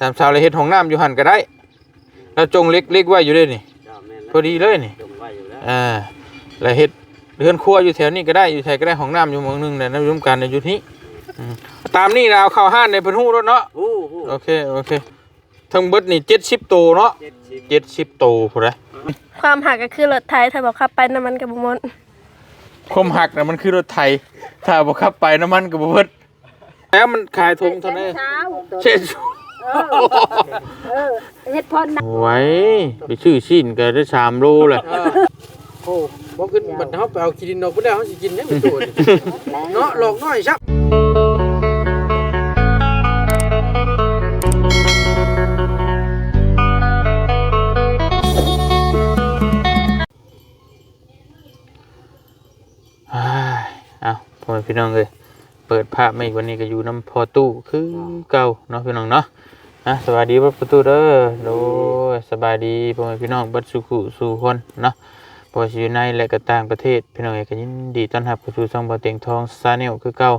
ตามชาวเลยเฮ็ดห้องน้ำอยู่หั่นก็ได้แล้วจงเล็กเล็กไว้อยู่เด้นี่จ้าแม่นพอดีเลยนี่จงไว้อยู่แล้วอ่าแล้วเฮ็ดเรือนครัวอยู่แถวนี้ก็ได้อยู่ไสก็ได้ห้องน้ำอยู่หมองหนึงเนี่ยน้ำร่วมกันเนี่ยอยู่ที่อืมตามนี่เราเอาเข้าห้านในเพิ่นฮู้รถเนาะ โอ้โหโอเค โอเค ทั้งเบิดนี่70ตัวเนาะเจ็ดสิบ70ตัวพุ่นเด้อความหักก็คือรถไทยถ้าบอกขับไปน้ำมันกับบุมนความหักน่ะมันคือรถไถถ้าบ่ขับไปน้ำมันก็บ่เบิดแล้วมันขายถุงเท่านั้นเช้าเช่น เออเฮ็ดพ่นะไว้ไปชื่อชิ้นก็ได้สามโลแหละโอ้บ่ขึ้นบัดเฮาไปเอากินนกบ่ได้เฮาสิกินยังไม่ตัวนี่เนาะหลอกน้อยซับอ้ายเอาพ่อพี่น้องเลย เปิดภาพมาอีกวันนี้ก็อยู่น้ำพอตู้คือเก่าเนาะพี่น้องเนาะอะสวัสดีพ่อประตูเด้อโดยสบายดีพ่อแม่พี่น้องบัดสุขุสู่คนเนาะพอสิอยู่ในและก็ต่างประเทศพี่น้องเอกยินดีต้อนรับเข้าสู่ช่องบ่อเตียงทองซาเนลคือเก่า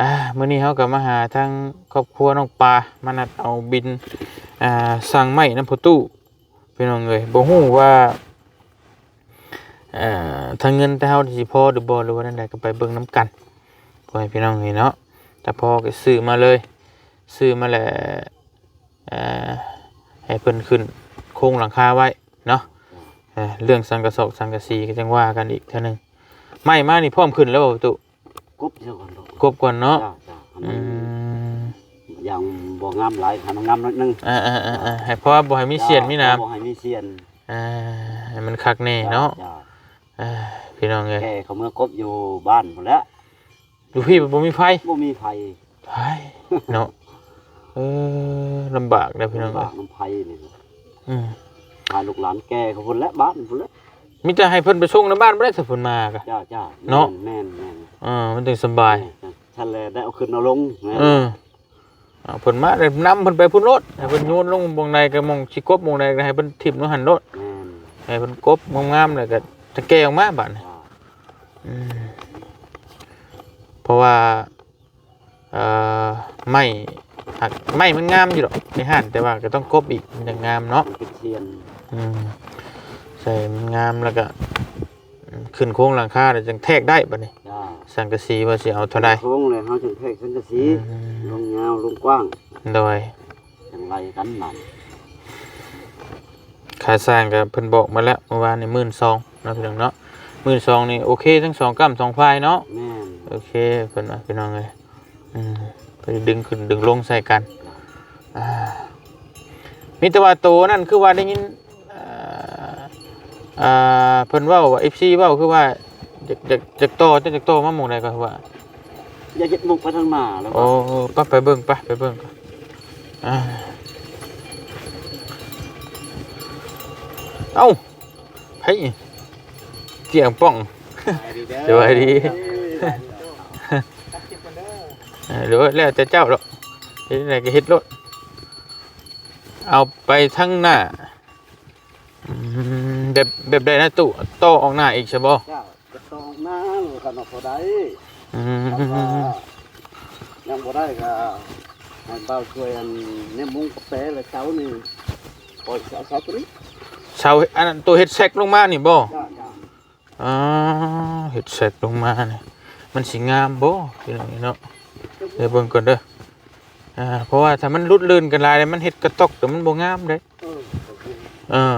อ่ามื้อนี้เฮาก็มาหาทางครอบครัวน้องปลามานัดเอาบินอ่าสั่งไม้น้ำพอตู้พี่น้องเอ้ยบ่ฮู้ว่าอ่อทางเงินแต่เฮาสิพอหรือบ่หรือว่านั่นใดก็ไปเบิ่งน้ำกัน พ่อให้พี่น้องเห็นเนาะแต่พอก็ซื้อมาเลย ซื้อมาแล้วเอ่อให้เพิ่นขึ้นโครงหลังคาไว้เนาะเอ่อเรื่องสังกะสอกสังกะสีก็จังว่ากันอีกเท่านึงไม่มานี่พร้อมขึ้นแล้วบ่ประตุกบเท่ากันดอกกบก่อนเนาะจ้าจ้าอันอืนั้นมอย่างบ่งามหลายหันงามนิดนึงอ่าๆๆๆให้เพราะว่าบ่ให้มีเสียนมีน้ำบ่ให้มีเสียนอ่าให้มันคักแน่เนาะจ้อ่าพี่น้องเอ้ยแกเขาเมื่อกบอยู่บ้านพุ่นแหล้ว อยู่พี่บ่มีไฟบ่มีไผไฟเนาะเออลำบากนะพี่น้องบาเอ้ยกน้ำไผนี่อืมพาลูกหลานแกเขาพุ่นแหล้วบ้านพุ่นแหล้วมิจะให้เพิ่นไปส่งในบ้านบ่ได้ถ้าเพิ่นมากะจ้าจ้าเนาะแม่นแม่นเออมันถึงสบายท่านเลยได้เอาขึ้นเอาลงแม่นเออเอาเพิ่นมาได้นำเพิ่นไปพุ่นรถให้เพิ่นโยนลงบงใดก็มองสิกบมงใดก็ให้เพิ่นทิ่มลงหันรถแม่นให้เพิ่นกบงามๆแล้วก็ตะแกออกมาบาดนี้จ้าอืม เพราะว่าเอ่อไม้หักไม้มันงามอยู่ดอกในห้านแต่ว่าก็ต้องกบอีกมันจะงามเนาะมันเป็นเทียนอืมใส่มันงามแล้วก็อืมขึ้นโค้งหลังคาแล้วจังแทกได้บัดนี้ จ้าสังกะสีว่าสิเอาเท่าใดโค้งเลยเฮาถึงเทกสังกะสีอืมลงยาวลงกว้างโดยจังไรกันนั่นค่าสร้างก็เพิ่นบอกมาแล้วเมื่อวานนี่12,000เนาะพี่น้องเนาะ12,000นี่โอเคทั้งสองกำสองฝ่ายเนาะแม่น โอเคเพิ่นว่าพี่น้องเอ้ยอืมไปดึงขึ้นดึงลงใส่กันอ่ามีแต่ว่าโตนั่นคือว่าได้ยินอ่าอ่าเพิ่นเว้าว่า FC เว้าคือว่าจะจะจะโตจะจะโตมาหมู่ใดก็ว่า อย่าเจ็ดมุกไปทางหน้าแล้วโอ้ไปไปเบิ่งไปไปเบิ่งก่อนอ่าเอ้าไผเจียงป้อง สวัสดีเออ หรือว่าแล้วแต่เจ้าหรอกเฮ็ดอะไรก็เฮ็ดรถเอาไปทั้งหน้าอืมแบบแบบใดนะตู้โตออกหน้าอีกใช่บ่เจ้าจะต้องน้ำกันออกพอได้อืถ้าว่ามยังบ่ได้ก็ให้เบาช่วยอันเนี่ยมุ้งกาแฟเลยเช้านี่ปล่อยเช้าเช้าตัวนี้เสาอันนั้นตัวเฮ็ดแซกลงมานี่บ่จ้าจ้าอ๋อเฮ็ดแซกลงมานี่มันสิงามบ่พี่น้องเนาะ เดี๋ยวเบิ่งก่อนเด้ออ่าเพราะว่าถ้ามันลุดลื่นกันหลายแล้วมันเฮ็ดกระตอกแต่มันบ่งามเด้เออโอเคเออ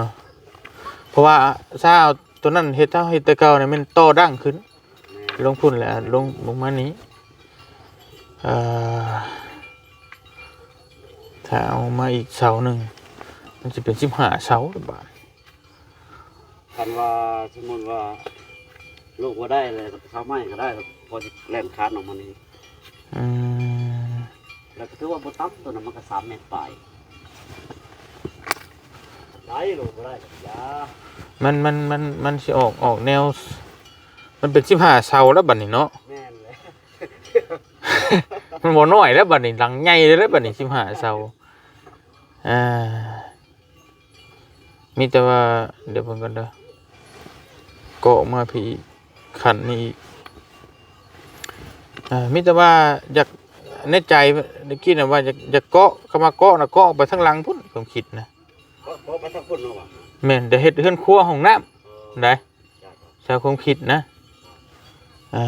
เพราะว่าถ้าเอาตัวนั้นเฮ็ดเท่าเฮ็ดแต่เก่าเนี่ยมันโตดังขึ้น ลงพุ่นแหละลงลงมานี้เอ่อถ้าเอามาอีกเสาหนึ่งมันจะเป็นสิบห้าเสาหรือเปล่าคันว่าสมมติว่าลูกว่าได้เลยเช้าไม้ก็ได้พอจะแล่นคานออกมานี่อืม แล้วก็ถือว่าบ่ตับตัวนั้นมันก็สามเมตรปลายได้ลูกบ่ได้ก็อยามันมันมันมันสิออกออกแนว มันเป็นสิบห้าเสาแล้วบัดนี้เนาะแม่นเลยมันบ่น้อยแล้วบัดนี้หลังใหญ่เลยแล้วบัดนี้สิบห้าเสาอ่ามีแต่ว่าเดี๋ยวเพิ่นกันเด้อเกาะมาพี่ขันนี่อีกอ่ามีแต่ว่าอยาก ในใจได้คิดนะว่าจะจะเกาะเข้ามาเกาะนะเกาะไปทางหลังพุ่นผมคิดนะก็ก็ไปทักคนเนาะว่ะแม่นเดี๋ยวเฮ็ดเฮือนครัวห้องน้ำได้ชาวความคิดนะอ่า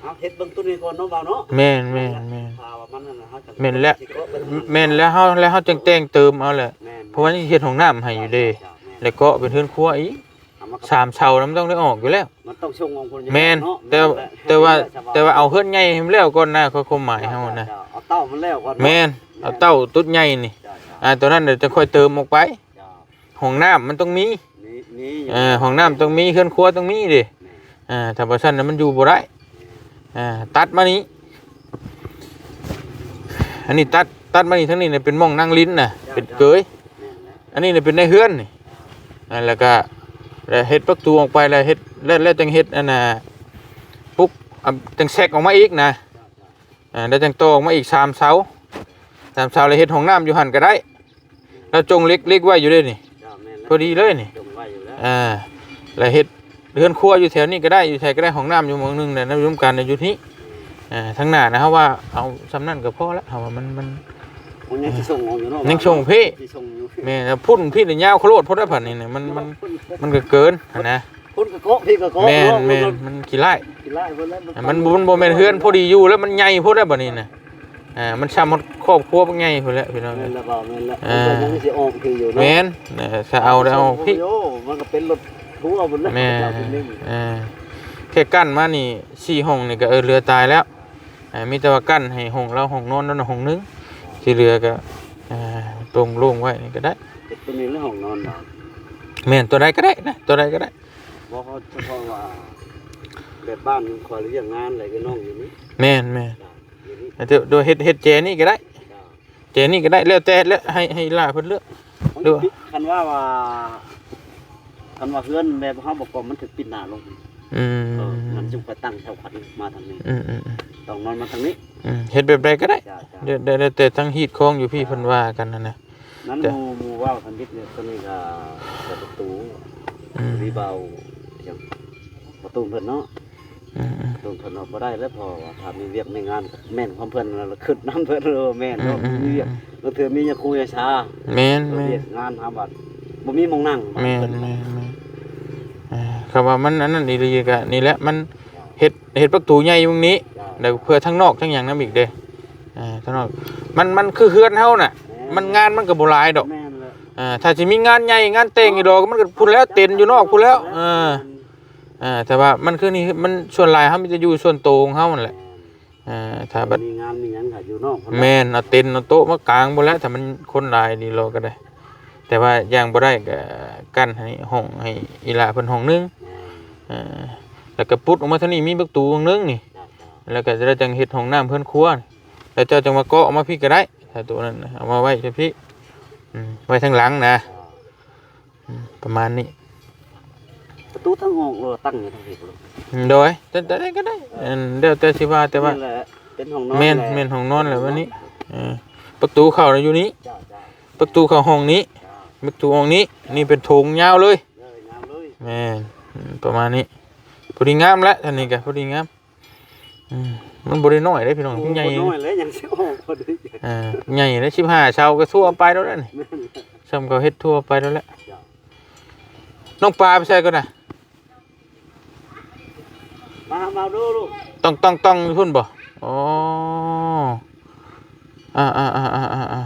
เอาเฮ็ดเบิ่งตัวนี้ก่อนเนาะบ่าวเนาะแม่นแม่นแม่นถ้าว่ามันนั่นน่ะเฮาจะแม่นแล้วสิเกาะเป็นแม่นแล้วเฮาแล้วเฮาจังแต่งเติมเอาแหละแม่นเพราะว่านี่เฮ็ดห้องน้ำให้อยู่เด้จ้ะแม่นแล้วก็เป็นเฮือนครัวอีกเอา มากับสามเสาแล้วมันต้องได้ออกอยู่แล้ว มันต้องชงของคนอยู่แม่นเนาะแต่แต่ว่า แต่ว่าเอาเฮือนใหญ่ให้มันแล้วก่อนนะเขาความหมายเฮานะจ้เอาเต้ามันแล้วก่อนเนาะแม่นเอาเต้าตุ๊ดใหญ่นี่จ้ะจ้ะอ่าตัวนั้นเดี๋ยวจะค่อยเติมออกไปจ้ะห้องน้ำมันต้องมีนี่นี่เอ่าห้องน้ำต้องมีเฮือนครัวต้องมีดิอ่าถ้าบ่ซั่นน่ะมันอยู่บ่ได้อ่าตัดมานี้อันนี้ตัดตัดมานี่ทั้งนี้เนี่ยเป็นหม่องนั่งลิ้นน่ะเป็นเกยแม่นแล้วอันนี้เนี่ยเป็นในเฮือนนี่อ่าแล้วก็ แล้วเฮ็ดประตูออกไปแล้วเฮ็ดแล้วแล้วจังเฮ็ดอันน่ะปุ๊บจังแซกออกมาอีกนะอ่าแล้วจังโตออกมาอีกสามเสาสามเสาแล้วเฮ็ดห้องน้ำอยู่หันก็ได้ แล้วจงเล็กเล็กไว้อยู่ด้วยนี่พอดีเลยนี่อ่าแล้วเฮ็ดเฮือนครัวอยู่แถวนี้ก็ได้อยู่แถวก็ได้ห้องน้ำอยู่หมองหนึงแต่น้ำร่วมกันอยู่ที่อ่าทั้งหน้านะครับว่าเอาสำนั่นก็พอแล้วเอาว่ามันมัน มันยังสิส่งออกอยู่เนาะยังส่งพี่ สิส่งอยู่แม่นพุ่นพี่นี่ยาวโคตรพอได้ผ่านนี่เนี่ยมันมันมันก็เกินอะนะคุณก็โกะพี่ก็โกะแม่นเนาะแม่นมันขี้ไล่กินไล่เพิ่นแล้วอะมันบ่มันบ่แม่นเฮือนพอดีอยู่แล้วมันใหญ่พอได้บ่นี่น่ะอ่ามันซ้ำหมดครอบครัวบ่ใหญ่พุ่นแหล้วพี่น้องแม่นแล้วบ่แม่นแล้วอ่ามันก็ยังสิออกคืออยู่เนาะแม่นน่ะถ้าเอาได้เอาพี่โอ้โหมันก็เป็นรถทัวร์บนแล้วแม่เราเป็นนิ่งอ่าแค่กั้นมานี่สี่ห้องนี่ก็เออเรือตายแล้วอ่ามีแต่ว่ากั้นให้ห้องเราห้องนอนแล้วนะห้องนึง ที่เหลือก็อ่าตรงโล่งไว้นี่ก็ได้เป็นตัวนี้เรื่องของนอนบ่แม่นตัวใดก็ได้นะตัวใดก็ได้เพราะเขาเฉพาะว่าแบบบ้านคอยเรียกงานอะไรก็น้องอยู่นี่แม่นแม่นอยู่นี่แต่โดยเฮ็ดเฮ็ดเจนี่ก็ได้ เจนี่ก็ได้แล้วแต่แล้วให้ให้ล่าเพิ่นเลือกดูคันว่าว่าคันว่าเพื่อนแบบเขาบอกว่ามันถึงปิดหน้าลง อืมเออมันจึงไปตั้งแถวขันมาทางนี้อืมอืมอืมต้องนอนมาทางนี้อืมเฮ็ดแบบใดก็ได้จ้าจ้าเดี๋ยวเดี๋ยวเดี๋ยวแต่ทั้งฮีดคองอยู่พี่เพิ่นว่ากันนั่นนะ นั้นจ้ะหมูหมูว่าวทันทิศเนี่ยตัวนี้ก็เปิดประตูอืม รีเบาอย่างประตูเพิ่นเนาะอืมอืม ประตูเพิ่นเอาบ่ได้แล้วพอว่าถ้ามีเวียกในงานแม่นความเพิ่นแล้วขึ้นน้ำเพิ่นเออแม่นอืเนาะมอืม มีเวียกบางเทื่อมียาคูยาชาแม่นเออแม่เวียนกงานหาบัดบ่มีหมองนั่งแม่นเพิ่นแม่นแม่น อ่าคำว่ามันอันนั้นดีๆก็นี่แหละมันเฮ็ดเฮ็ดประตูใหญ่ตรงนี้จ้าแล้วเพื่อทั้งนอกทั้งหยังนํอีกเด้อ่าทั้งนอกมันมันคือเฮือนเฮาน่ะ มันงานมันก็บ่หลายดอกแม่นเลยอ่าถ้าสิมีงานใหญ่งานแต่งอีดอกมันก็พูดแล้วเต็นอยู่นอกพูดแล้วเอออ่าแต่ว่ามันคือนี่มันส่วนหลายเฮามันจะอยู่ส่วนโตวของเฮานั่นแหละอ่าถ้าบัดมีงานมีหยังก็อยู่นอกพุ่นแม่นเอาเต็นท์เอาโต๊ะมากางบ่แล้วถ้ามันคนหลายดีเราก็ได้ แต่ว่าอย่างบ่ได้ก็กั้นให้ห้องให้อีหลาเพิ่นห้องหนึง อ่าแล้วก็ปุดออกมาเท่านี้มีประตูห้องหนึงนี่ แล้วก็จะได้จังเฮ็ดห้องน้ำเพิ่นครัวนี่แล้วเจ้าจังมาเกาะเอามาพี่ก็ได้ถ้าตัวนั้นน่ะเอามาไว้ที่พี่อืมไว้ทางหลังนะอืมประมาณนี้ประตูทางออกเราตั้งอยู่ทางนี้พุ่นอืมโดยแต่แต่ได้ก็ได้อันเดี๋ยวแต่สิว่าแต่ว่านั่นแหละเป็นห้องนอนแม่นหละแม่นห้องนอนแหละวันนี้เออประตูเข้าน่ะอยู่นี้จ้าจ้าประตูเข้าห้องนี้ ประตูห้องนี้ นี่เป็นโถงยาวเลยเลยงามเลยแม่นอืม ประมาณนี้พอดีงามแล้วท่านนี้ก็พอดีงามอืมมันบ่ได้น้อยเด้พี่น้องใหญ่โอ้น้อยเลยยังสิออกพอดีอ่าใหญ่ได้15ชาวก็ทั่วไปแล้วแหละนี่แม่นซ้ำก็เฮ็ดทั่วไปแล้วแหละน้องปลาไปใส่ก่อนนะมามาดูลูกต้องต้องต้องพุ่นบ่อ๋ออ่าอ่าอ่าอ่าอ่าอ่า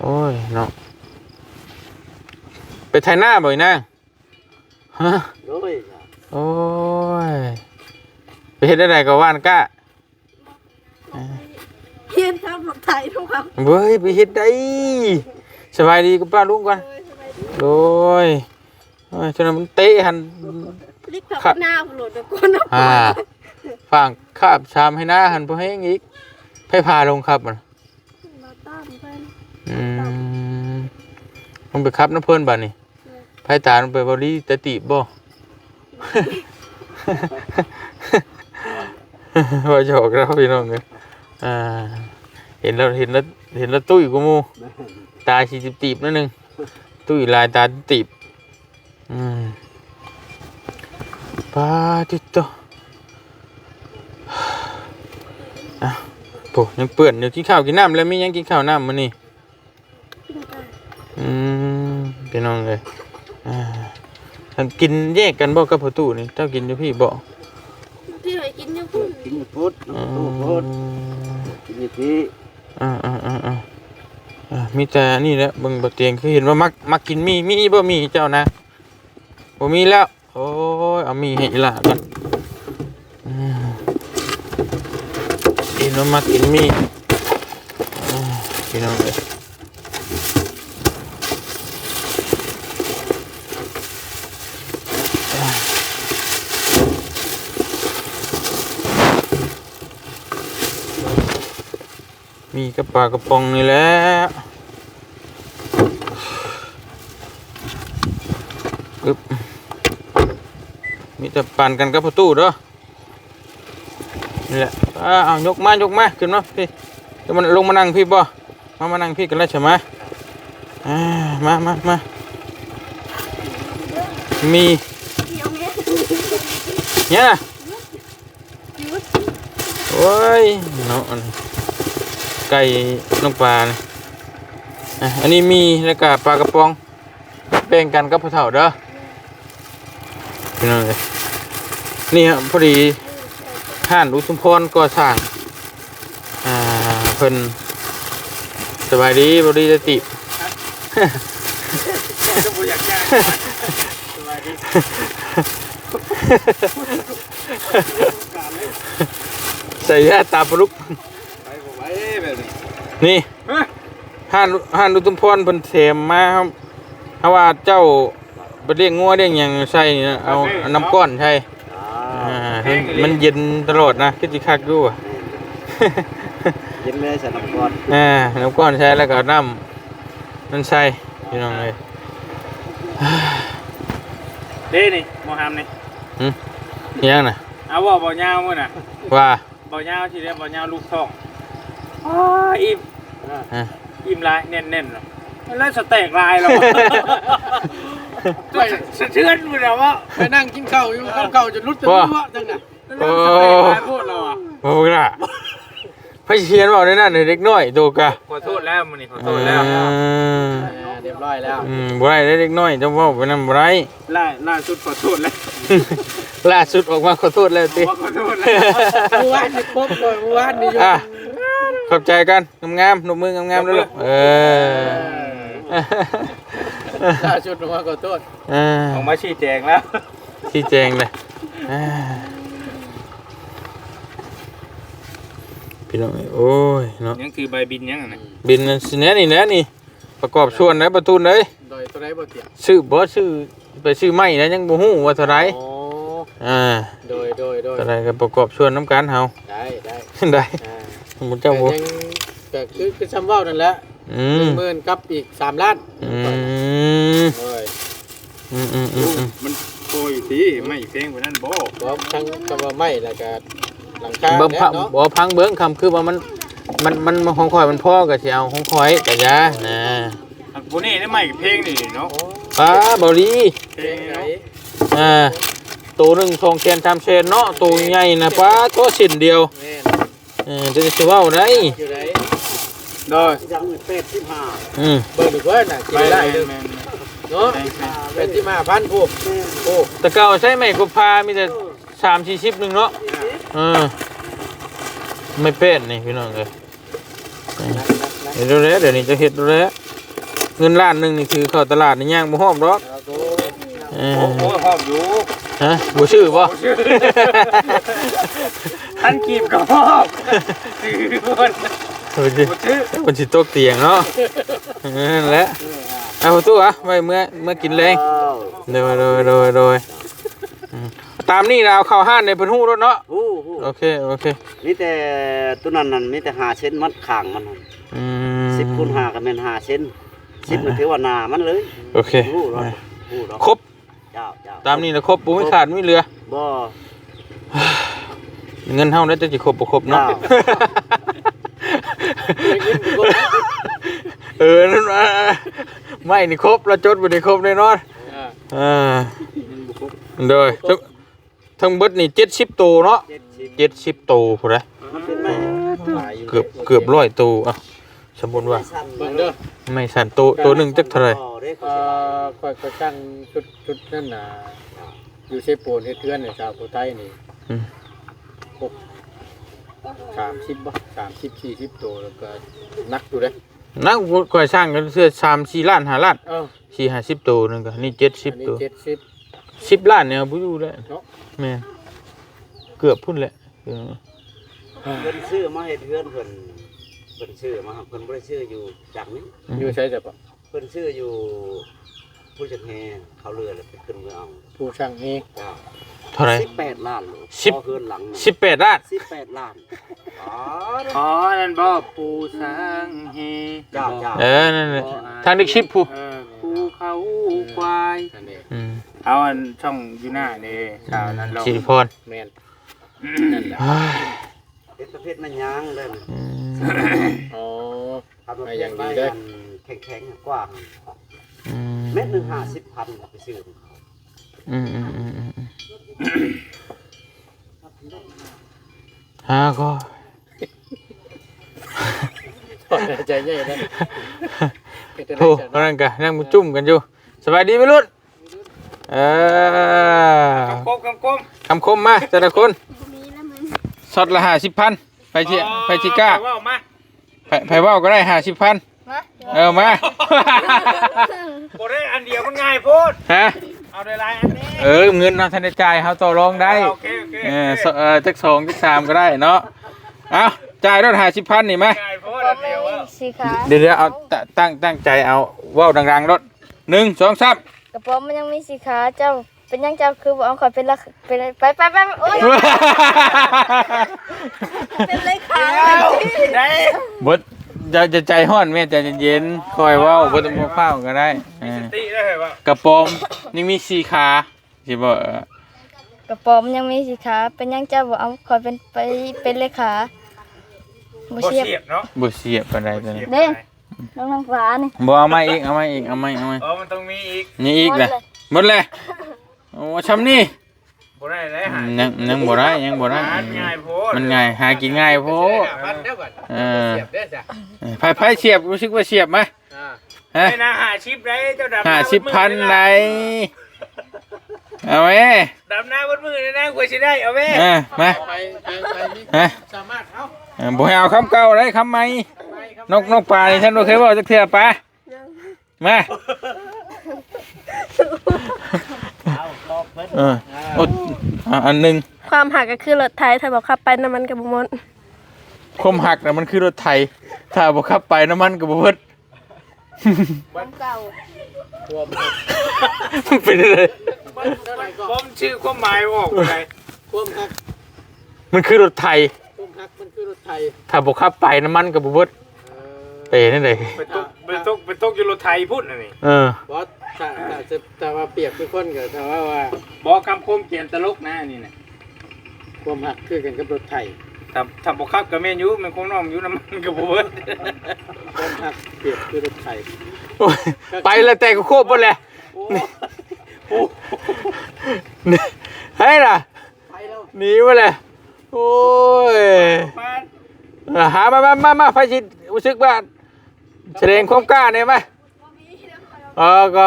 โอ้ยเนาะ ไปไทยหน้าบ่อยนางฮะโอ้ยจ้ะโอ้ยไปเฮ็ดได้ไดก็ว่านก้าเฮียนทำรถไถทุกครับเว้ยไปเฮ็ดได้สบายดีกับป้าลุงก่อนโดยโอ้ยฉะนั้นมันเตะหันลิกกับครับหน้าผลุดกับคนนะอ่าฝั่งคาบชามให้หน้าหันพอให้อีกไผพาลงครับมันมาต้านเพื่อนอืมมันไปครับน้ำเพิ่นบัดนี่ ไผตาลงไปบ่ดีตะติบ่ว่าหยอกเราพี่น้องเอ้ยอ่า เห็นแล้วเห็นแล้วเห็นแล้วตุ้ยกูมู ตาสีตีบๆนิดนึงตุ้ยลายตาตีบ อืมปาติโตโอ้ยังเปื้อนอยู่กินข้าวกินน้ำแล้วมียังกินข้าวน้ำมื้อนี้กินกันอืมพี่น้องเลย อ่าอันกินแยกกันบ่กับพ่อตู้นี่เจ้ากินอยู่พี่บ่ที่ไหนกินยังพุ่นกินอยู่พุทธอืน้ำตู้พุทธมกินอยู่ที่อ่าอ่าอ่าอ่าอ่ามีแต่นี่แหละเบิ่งบ่เตียงคือเห็นว่ามักมักกินมีมีบ่มีเจ้านะบ่มีแล้ว โอ้ยเอามีให้อีหล่ะก่อนอืมเห็นว่ามักกินมีอ่าพี่น้องเอ้ย มีกระปากระปองนี่แหละอึ๊บมีแต่ปั่นกันกับประตูเด้อนี่แหละอ่าเอายกมายกมาขึ้นมาพี่เดี๋ยวมันลงมานั่งพี่บ่มามานั่งพี่กันแล้วใช่ไหมอ่ามามามามีเนี่ยโอ้ยเนาะอัน ก่น้องปลาเนี่ยอะอันนี้มีแล้วก็ปลากระป๋องแบ่งกันกับพ่อเฒ่าเด้อพี่น้องเลยนี่ฮะพอดีห้านอุทุมพรก่อสร้างอ่าเพิ่นสบายดีบดีจะติบ่อยากย่างสบายดีใส่ยาตาปลุก ไปบ่ไหวแบบ นี้นี่เฮ้ยห้านห้านอุทุมพรเพิ่นเสมมาครับเพราะว่าเจ้าไปเลี้ยงงัวเลี้ยงหยังใส่นี่นะเอาเอาน้ำก้อนใช่อ่าอ่าให้มันเย็นตลอดนะคือสิคักอยู่อะ เย็นเลยสนับก่อนอ่าน้ำก้อนใช้แล้วก็เอาน้ำนั่นใส่พี่น้องเลย เด้นี่หมอหามนี่ยังน่ะเอาบ่บ่ยาวมื้อน่ะว่าบ่ยาวที่เรียกบ่ยาวลูกท้อง อ้าอิ่มอะอิ่มหลายแน่นๆเนาะแล้วสเต็กลายแล้วอะตัวสะเทือนหมดแล้วว่าไปนั่งกินข้าวอยู่ข้าวเก่าจนรุดจนรั่วจังน่ะแล้วสเต็กลายพูดเราอะ โอ้ยล่ะ พระเชียนบอกได้นั่นเด็กน้อยโตกะขอโทษแล้วมื้อนี้ขอโทษแล้วอืมเรียบร้อยแล้วอืมบ่ได้เด็กน้อยจะเว่าไปนั่นบ่ได้ล่าล่าสุดขอโทษแล้วล่าสุดออกมาขอโทษแล้วติว่าขอโทษแล้วเมื่อวานนี่ครบเลยเมื่อวานนี่อยู่อะขอบใจกันงามๆหนกมืองามๆด้วยลูกเออล่าสุดว่าขอโทษเออออกมาชี้แจงแล้วชี้แจงเลยอ่า พี่น้องเอ้ยโอ้ยเนาะยังคือใบบินยังน่ะบินนั่นสิแน่นี่แน่นี่ ประกอบส่วนไหนประตูไหนโดยตัวไหนบ่เตียงซื้อบ่ซื้อไปซื้อไม้นะยังบ่ฮู้ว่าเท่าไหร่อ๋ออ่าโดยโดยโดยเท่าไหร่ก็ประกอบส่วนน้ำกันเฮา ได้ได้ได้อ่ามุเจ้าบ่แต่ยังแต่คือคือซ้ำเว้านั่นแหละอืหนึ่มงหมื่นกับอีกสามล้านอืมโดยอืมอืมอืมอืมมันโปรอยู่สิไม่เพลงกว่านั้นบ่พร้อมทั้งคำว่าไม่แล้วก็ หลังคาเบิ่งพังเนาะบ่พังเบิ่งคำคือว่ามันมันมันมันของข่อยมันพอก็สิเอาของข่อยก็ยานะอันผู้นี้ได้ใหม่เพลงนี่เนาะป้าบ่ดีเพลงไหนเนาะอ่าตัวหนึงทองแคนทำเชนเนาะตัวใหญ่นะป้าตัวสิ้นเดียวแม่นเออจะสิเว้าได้อยู่ไหนโดยยังเป็ดที่ห้าอืมเบิ่งดีกว่าน่ะกินได้เด้อแม่นเนาะเป็ดที่ห้าพันผู้โอ้แต่เก่าใช้ไหมกุพามีแต่สามสี่สิบหนึ่งเนาะเออไม่เป็นนี่พี่น้องเลยเดี๋ยวดูแลเดี๋ยวนี้จะเห็ดดูแลเงินล้านหนึ่งนี่คือเข้าตลาดนี่ย่างบ่หอมหรอกเอโอ้อโหหอบอยู่ฮะบ่ชื่อบ่ท่านกีบกับหอบซื้อคนเฮ้ยสิบ่ซื้อมันสิตกเตียงเนาะเออนั่นแหละเอาประตู้อะไว้เมื่อเมื่อกินแรงโดยโดยโดยโดยอืม ตามนี่เราเอาเข้าห้านในเพิ่นฮู้รถเนาะ โอ้โหโอเค โอเค มีแต่ตัวนั้นนั่นมีแต่หาเส้นมัดข้างมันนั่นอืม สิบคูณห้าก็แม่นหาเส้นสิบมันถือว่าหนามันเลยโอเค รู้หรอรู้หรอครบ เจ้าเจ้าตามนี้นะครบบ่มีขาดมีเหลือ บ่ เงินเฮาได้แต่สิครบบ่ครบเนาะเจ้าเออนั่นว่าไม่นี่ครบแล้วจดบ่ได้ครบแน่นอนอ่าโดย ทั้งทั้งเบิดนี่70ตัวเนาะเจ็ดสิบ70ตัวพุ่นนะมันเป็นไหมโหลายอยู่เกือบเกือบร้อยตัวอะสมมุติว่าเบิ่งเด้อไม่สั่นตัวตัวหนึงจักเท่าไหร่เอ่อค่อยค่อยตั้งชุดชุดนั่นน่ะอยู่เชฟโปนเฮ็ดเทือนเนี่ยชาวผู้ไทยนี่อืมหกสามสิบบ่สามสิบสี่สิบตัวแล้วก็นักอยู่เด้อนักก่อยสร้างกันเสื้อ3 4ล้าน5ล้านเอ้า4 50ตัวนึงก็นี่อัน70นี้ตัว เจ็ดสิบ 10ล้านเนี่ยบ่อยู่แล้วเนาะ แม่นเกือบพุ่นแหละเออเพิ่นชื่อมาเฮ็ดเฮือนเพิ่นเพิ่นชื่อมาครับเพิ่นบ่ได้ชื่ออยู่จากนี้อยู่ใช้จะปะเพิ่นชื่ออยู่ผู้จัดแห่เขาเรือเลยไปขึ้นเมืองเอาผู้ช่างเองจ้าเท่าไหร่สิบแปดล้านลูกสิบ พอเฮือนหลัง18ล้านสิบแปดล้านอ๋ออ๋อนั่นบ่ปูสร้างเฮจ้าจ้าเออนั่นแหละทางเด็กชิปผู้เออภูเขาควายนั่นเองอืม เอาอันช่องอยู่หน้านี่ชาวนั้นเราสิริพรแมนนั่นแหละเฮ้ยเป็นประเภทมันยางเลยนะอืมอ๋อ ทำประไม่เภยัทงดีใบเด้ออันแข็งๆกว้างอืมเม็ดหนึ่งห้าสิบพันไปซื้อของเขาอืมอืมอืมอืมอืมฮะก็ถอนหายใจใหญ่นะเป็นจังได๋โอ้จ้ะนั่นกันนั่งมุจุ่มกันอยู่สบายดีไหมรุ่น เออคมคมคมคำคมมาแต่ละคนบ่มีแล้วมึงสดละห้าสิบพันไปที่ไปที่กล้าว่ามาไปไปเว่าก็ได้ห้าสิบพันมาเออมาบ่ได้อันเดียวมันง่ายโพดฮะเอาได้หลายอันนี้เออเงินเราทันได้จ่ายเขาต่อรองได้โอเคโอเคเออสเออจักสองจักสามก็ได้เนาะเอาจ่ายรถห้าสิบพันนี่ไหมง่ายโพดอันเดียวอะสีขาเดี๋ยวเดี๋ยวเอาตตั้งตั้งใจเอาเว่าวดังๆรถหนึ่งสองสาม กระป๋อมมันยังมีสีขาเจ้าเป็นยังเจ้าคือบอกเอาขอยเป็นละเป็นไปไปไปโอ้ยเป็นเลยขาได้บดจะจะใจห้อนแม่ใจเย็นๆคอยเว่าบดต้องมาเฝ้าก็ได้เออติได้เหรอวะกระโปรงนี่มีสีขาสิบ่เออกระป๋อมยังมีสีขาเป็นยังเจ้าบอกเอาขอยเป็นไปเป็นเลยขาบ่บ่เชียบเสียบเนาะบ่เสียบปานใดตัวนี้เด้ น้องนางฟ้านี่บ่เอามาอีกเอามาอีกเอามาเอามาเออมันต้องมีอีกนี่อีกแหละหมดเลยโอ้ช้ำนี่บ่ได้เลยหายังยังบ่ได้ยังบ่ได้หาง่ายโพดมันง่ายหากินง่ายโพดพันเด้อก่อนเออเสียบได้จ้ะไผไผเสียบรู้สึกว่าเสียบไหมอ่าฮะไม่น่าหาชิปได้เจ้าดำห้าสิบพันไหนเอาไหมดำหน้าบนมือเลยนะกว่าสิได้เอาแม่เออมาไปไปไปนี่ฮะสามารถเอาเออ บ่ให้เอาคำเก่าได้คำใหม่นกนกปลานี่ฉันบ่เคยบอกจักเทื่อปลามาเอออดอะอันหนึงความหักก็คือรถไทยถ้าบอกขับไปน้ำมันกับบ่หมดคมหักน่ะมันคือรถไถถ้าบ่ขับไปน้ำมันก็บ่เบิดเก่าควมมันเป็นอะไรผมชื่อความหมายออกไปความฮักมันคือรถไถ ความฮักมันคือรถไทยถ้าบ่ขับไปน้ำมันก็บ่เบิดเปนั่นเลยไปตกไปตกไปตกอยู่รถไทยพุ่นน่ะนี่เออบอสถ้าถ้าจะถ้าว่าเปรียบเป็นคนก็ถ้าว่าว่าบอกคำคมเขียนตลกนะนี่น่ะความฮักคือกันกับรถไทยถ้าถ้าบ่ขับก็แม่นอยู่มันคงน้องอยู่น้ำมันก็บ่เบิดความฮักเปรียบคือรถไทยโอ้ยไปแล้วแต่ก็โคบหมดแหละโอ้นี่เฮ้ยล่ะไปแล้วหนีมาเลย โอ้ยมาเออหามามามามาไฟชิรู้สึกว่าแสดงความกล้าเนี่ยไหมเออก็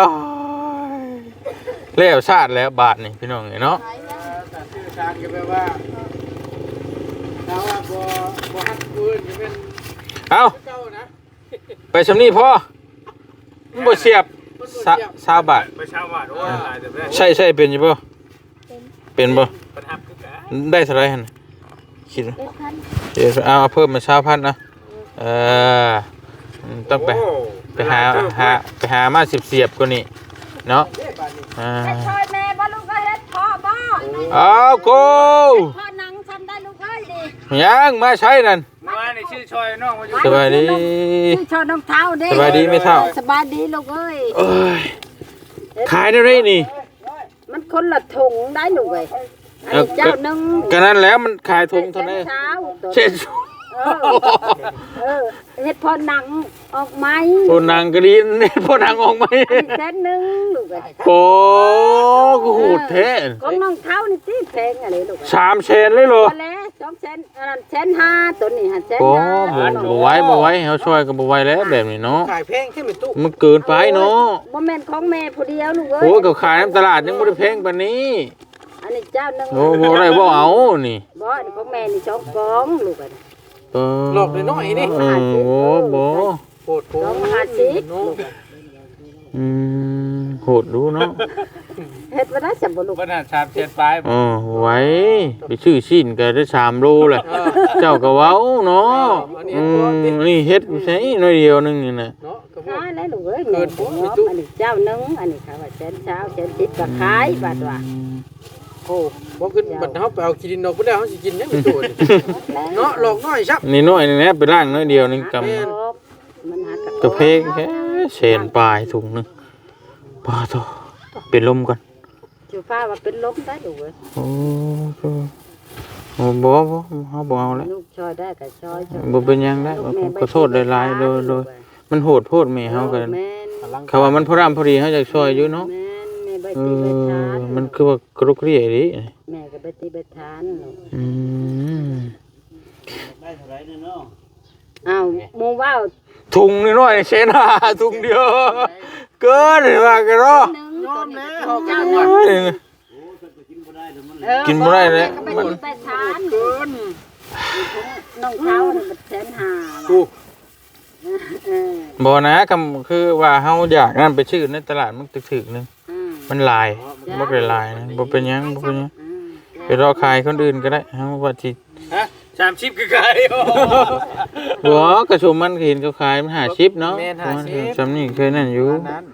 เลี้ยวชาติแล้วบาทนี่พี่น้องเนาะแต่ชื่อทางก็แปลว่าถ้าว่าบ่บ่ฮักปืนก็เป็นเอาเจ้านะไปชำนี่พ่อมันบ่เสียบสะสาวบาทไปชาวบ้านโอ้ยหลายแต่ได้ใช่ใช่เป็นอยู่ป่ะเป็นป่ะประทับคือกันได้เท่าไหรหัน คิดว่าเอ็ดพันเดี๋ยวเอาเพิ่มมาชาวพันนะเอออืมต้องไปโไปหาหาไปหามาสิบเสียบกว่านี้เนาะอ่าช่วยแม่บ่ลูกเอ้ยเฮ็ดพ่อบ่เอาโกพ่อนังทำได้ลูกเอ้ยดิยังมาใช้นั่นเมื่อวานนี่ชื่อชอยน้องมาอยู่สบายดีชื่อชอน้องเท้าเด้สบายดีไหมเท่าสบายดีลูกเอ้ยโอ้ยขายได้ไรนี่ มันคนละถุงได้ลูกเอ้ยอัน เอ้านี้เจ้าหนึงก็นั้นแล้วมันขายทงเท่านั้นเช้าตัวเช่นเอเออเออเฮ็ดพอหนังออกไหมโอนางกระดินพอนางออกไหมอันนี้แสนหนึงลูกเอ้ยโอ้กูโหดแท้ของน้องเท้านี่ติแพงอะไรลูกเอ้ยสามเชนเลยเหรอพอแล้วสองแสนอันนั้นแสนห้าตัวนี้หันแสนโอ้ห้าบ่บ่ไหว้บ่ไหว้เขาช่วยก็บ่ไหว้แล้วแบบนี้เนาะขายแพงแค่ไม่ตู้มันเกินไปเนาะบ่แม่นของแม่ผู้เดียวลูกเอ้ย โอ้กับขายน้ำตลาดยังบ่ได้แพงปานนี้ อันนี้เจ้าหนึงโอ้บ่ได้บ่เอานี่บ่อันนี้ของแม่นี่สองกองลูกเอ้ยเออหลอกน้อยๆนี่ เออโอ้บ่โคตรโคสองตรห้าสิบลูกเอ้ยอืมโหดดูเนาะเฮ็ดบ่ได้สับบ่ลูกปัญหาชามเจ็ดปลายเออไหว้ไปซื้อชิ้นก็ได้3โลแหละเจ้าก็เว้าเนาะอืมนี่เฮ็ดใช้น้อยเดียวนึงนี่น่ะ เนาะก็พวขากยแล้วลูกเอ้ยเกินผมมีมีตู้อันนี้เจ้าหนึงอันนี้ค่ะว่าแสนเช้าแสนสิบก็ขายบาดว่า โอ้บ่ขึ้นบัดเฮาไปเอาขี้ดินออกบ่ได้เฮาสิกินยังไม่ตู้นี่เนาะหลอกน้อยซับนี่น้อยนึงนะไปล้างน้อยเดียวนึงกำมันหากระกระเพกแค่เศษปลายถุงหนึงปลาโตเป็นลมก่อนชูฟ้าว่าเป็นลมได้ลูกเอ้ยโอ้โหโอ้บ่บ่เฮาบ่เอาแล้วลูกช่วยได้ก็ช่วยช่วยบ่เป็นหยังได้ขอโทษหลายๆโดยโดยมันโหดโพดแม่เฮากันแม่นเขาว่ามันพอรำพอดีเฮาอยากช่วยอยู่เนาะแม่นแม่ ใบเอตีใบอทานมันคือว่ากรุกเรียดิแม่ก็ใบตีใบทานลูกอืมได้เท่าไหร่เนี่ยเนาะอ้าวหมู่ว่าวถุงน้อยๆเชนหาถุงเดียว เกินว่ากันเนาะหนึงยอมแม่ตัวเฮานี้ก็เจ้ายังหนึว่างโอ้ฉันก็กินบ่ได้แล้วมันเออกินบ่ได้เลยแม่ก็ใบมันตีใบทานเกินน้องเท้านี่มันแสนห้าถูกเออบ่นะคำคือว่าเฮาอยากนั่นไปชื่อในตลาดมันถึกๆนึงอื มมันหลายบ่ได้หลายนะบ่เป็นหยังบ่เป็นหยังอืมไปรอขายคนอื่นก็ได้เฮาว่าสิฮะ30คือไก่บ่กระชุมมันก็เห็นเขาขายมัน50เนาะแม่น50จำนี่เคยนั่นอยู่อันนั้น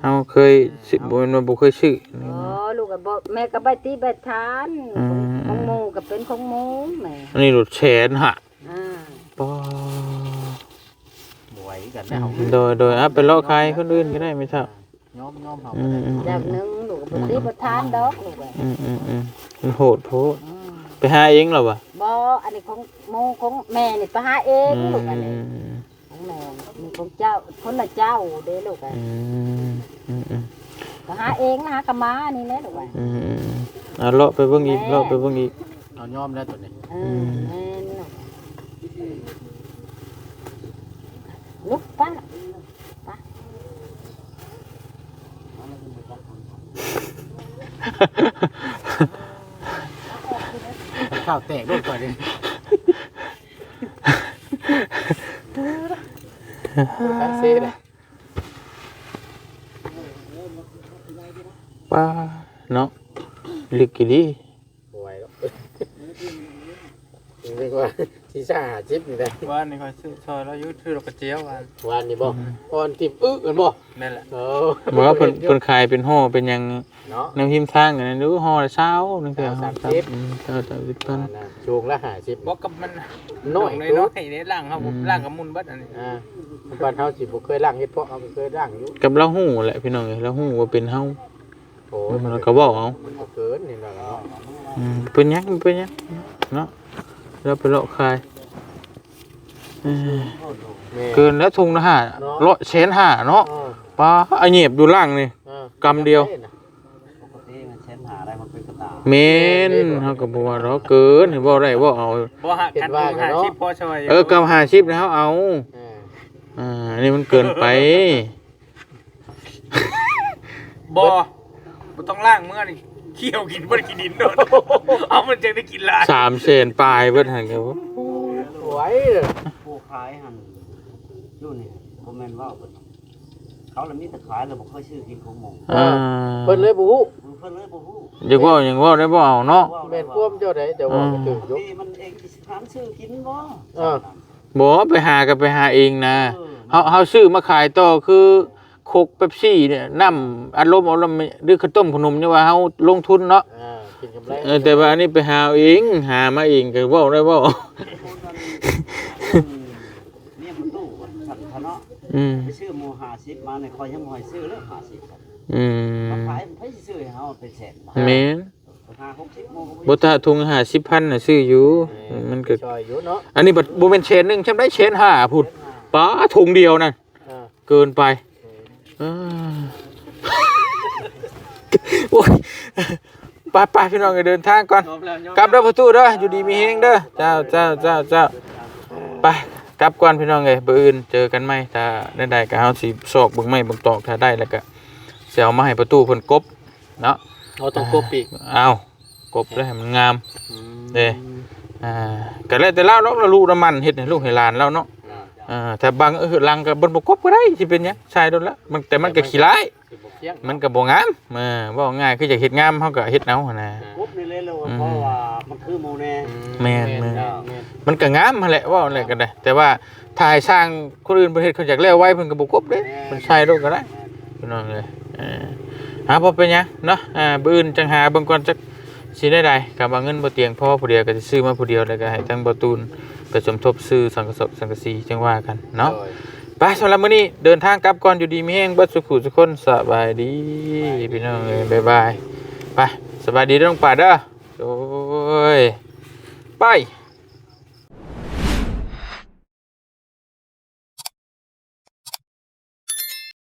เฮาเคยสิบ่แม่นว่าบ่เคยซื้อ อ๋อลูกก็บอกแม่ก็ใบตีใบทานอืม ของหมูก็เป็นของหมูแม่อันนี้รถแชนฮะอ่าปอบ่ไหวกันนะเฮาโดยโดยอะไปรอขายคนอื่นก็ได้ไม่เท่า ยอมยอมเฮาอืมอืมจากหนึงลูกก็บ่ตีบ่ทานดอกลูกเอ้ยอืมอืมอืมมันโหดโพดอืมไปหาเองเหรอวะบ่อันนี้ของหมูของแม่นี่ไปหาเองอืมลูกอันอืนี้มของแม่นี่ของเจ้าคนละเจ้าเด้ลูกเอ้ยอืมอืมอืมไปหาเองนะหากะมานี่แหละลูกเอ้ยอืมอืมอะเลาะไปเบิ่งอีกเลาะไปเบิ่งอีก เอายอมแล้วตัวนี้เออแม่นลูกลุกป้า ข้าวแตกโดนก่อนดิคันเซ่เลยป้าเนาะลึกกี่ดีไหวแล้วเรียกว่า สิซ่าหาจิบนี่ได้ว่านี่ค่อยซื้อซอยแล้วยุซื้อดอกกระเจียวว่าวานนี่บ่อ่อนติบอึกันบ่นั่นแหละเออบอกว่าเพิ่นเพิ่นขายเป็นห่อเป็นหยังเนาะน้ำพิมพ์ทางกันนะดูห่อละเช้านึงคือสามครัสิบอืมเท่าสามสิบพันนะจูงละหาจิบบอกกับมันน้อยในเนาะเนาะไอ้ในล่างครับผมล่างกับมุนเบัดอันนี้อ่าบ้านเฮาสิบ่เคยล้างเฮ็ดเพราะเอาเคยล้างอยู่กับเราหู้แหละพี่น้องเอ้ยเราหู้ว่าเป็นเฮาโอ้ยมันก็บอกเอามันก็เกินนี่แหละเนาะอืมเป็นหยังมันเป็นหยังเนาะ เราไปเลาะคายเอ้ยแม่เกินแล้วทุงนะฮะเลาะเชนหาเนาะเออปลาเอาเหยียบอยู่ล่างนี่เออกำเดียวปกติมันเช่นหาอะไรมันเป็นกระตาเมนเฮาก็บ่ว่าเราเกินหรือบ่ได้บ่เอา บ่หักกันว่ากันเนาะเออกำ50แล้วเอา เอออ่าอันนี้มันเกินไป บ่บ่ต้องล่างเมื่อนี่ เคี่ยวกินบ่ได้กินดินโดดเอามันจึงได้กินหลายสามเซนปลายเบิดหั่นก็บ่ไหวเลยผู้ขายหั่นอยู่นี่บ่แม่นว่าเพิ่นเขาละมีแต่ขายแล้วบ่เคยซื้อกินของหมู่อ่าเพิ่นเลยบ่ฮู้เพิ่นเลยบ่ฮู้อยากเว่าหยังเว่าได้บ่เอาเนาะ แม่นความเจ้าใดจะว่าก็ถึงอยู่นี่มันเองสิถามซื้อกินบ่เออ บ่ไปหาก็ไปหาเองนะเฮาเฮาซื้อมาขายต่อคือ โคกเป๊ปซี่เนี่ยน้ำอารมณ์อารมณ์หรือข้าวต้มขนมเนี่ยว่าเฮาลงทุนเนาะอ่ากินกำไรเออแต่ว่าอันนี้ไปหาเอาเองหามาเองก็เว้าได้บ่เนี่ยมันตู้สั่นทะเนาะอืมไปซื้อหมู50มาเนี่ยคอยยังบ่ให้ซื้อเลย50อืมมาขายมันไปซื้อให้เฮาเป็นแสนบาทแม่นเอห้าหกสิบโมงบ่ถ้าถุง50,000น่ะซื้ออยู่ มันก็ช่วยอยู่เนาะอันนี้บัดบ่แม่นเชนหนึงใช่ได้เชนห้าพุ่นป้าถุงเดียวนั่นเออเกินไปเออ โอ้ยไปไปพี่น้องเดินทางก่อนกลับเด้อประตูเด้ออยู่ดีมีเฮงเด้อเจ้าเจ้าเจ้าเจ้าไปกลับก่อนพี่น้องเอ้ยมื้ออื่นเจอกันไหมถ้าได้ได้ก็เฮาสิซอกเบิ่งไม้เบิ่งตอกถ้าได้แล้วก็สิเอามาให้ประตูเพิ่นกบเนาะเอาต้องกบปีกเอากบแล้วให้มันงามเด้อ่าก็แล้วแต่เราเนาะเราลูกน้ำมันเฮ็ดให้ลูกให้หลานเราเนาะ อ่าแต่บางเออลังก็บ่บ่กบก็ได้สิเป็นหยังใช่โดนละมันแต่มันก็ขี้ร้ายมันก็บ่งามเออเว้าง่ายคืออยากเฮ็ดงามเฮาก็เฮ็ดเอาหั่นน่ะกบนี่เลยเลยเพราะว่ามันคือหมูแน่ แม่นแม่นมันก็งามมาแหละว่าอะไรกันได้ แต่ว่าถ่ายสร้างคนอื่นประเทศเขาอยากเลี้ยวไว้เพิ่นก็บ่กบเด้มันใช่โลกก็ได้ พี่น้องเลยเออหาบ่เป็นหยังเนาะอ่าบื้ออื่นจังหาเบิ่งก่อนจักสิได้ใดก็ว่าเงินบ่เตียงพอผู้เดียวก็สิซื้อมาผู้เดียวแล้วก็ให้ทั้งบ่ตูน ไปสมทบซื้อสังกะสบสังกะสีจังว่ากันเนาะไปสำหรับมื้อนี้เดินทางกลับก่อนอยู่ดีมีแฮงเบิดสุขุทุกคนสบายดีพี่น้องเอ้ยบ๊ายบายไปสบายดีเด้อน้องป่าเด้อโอ้ยไป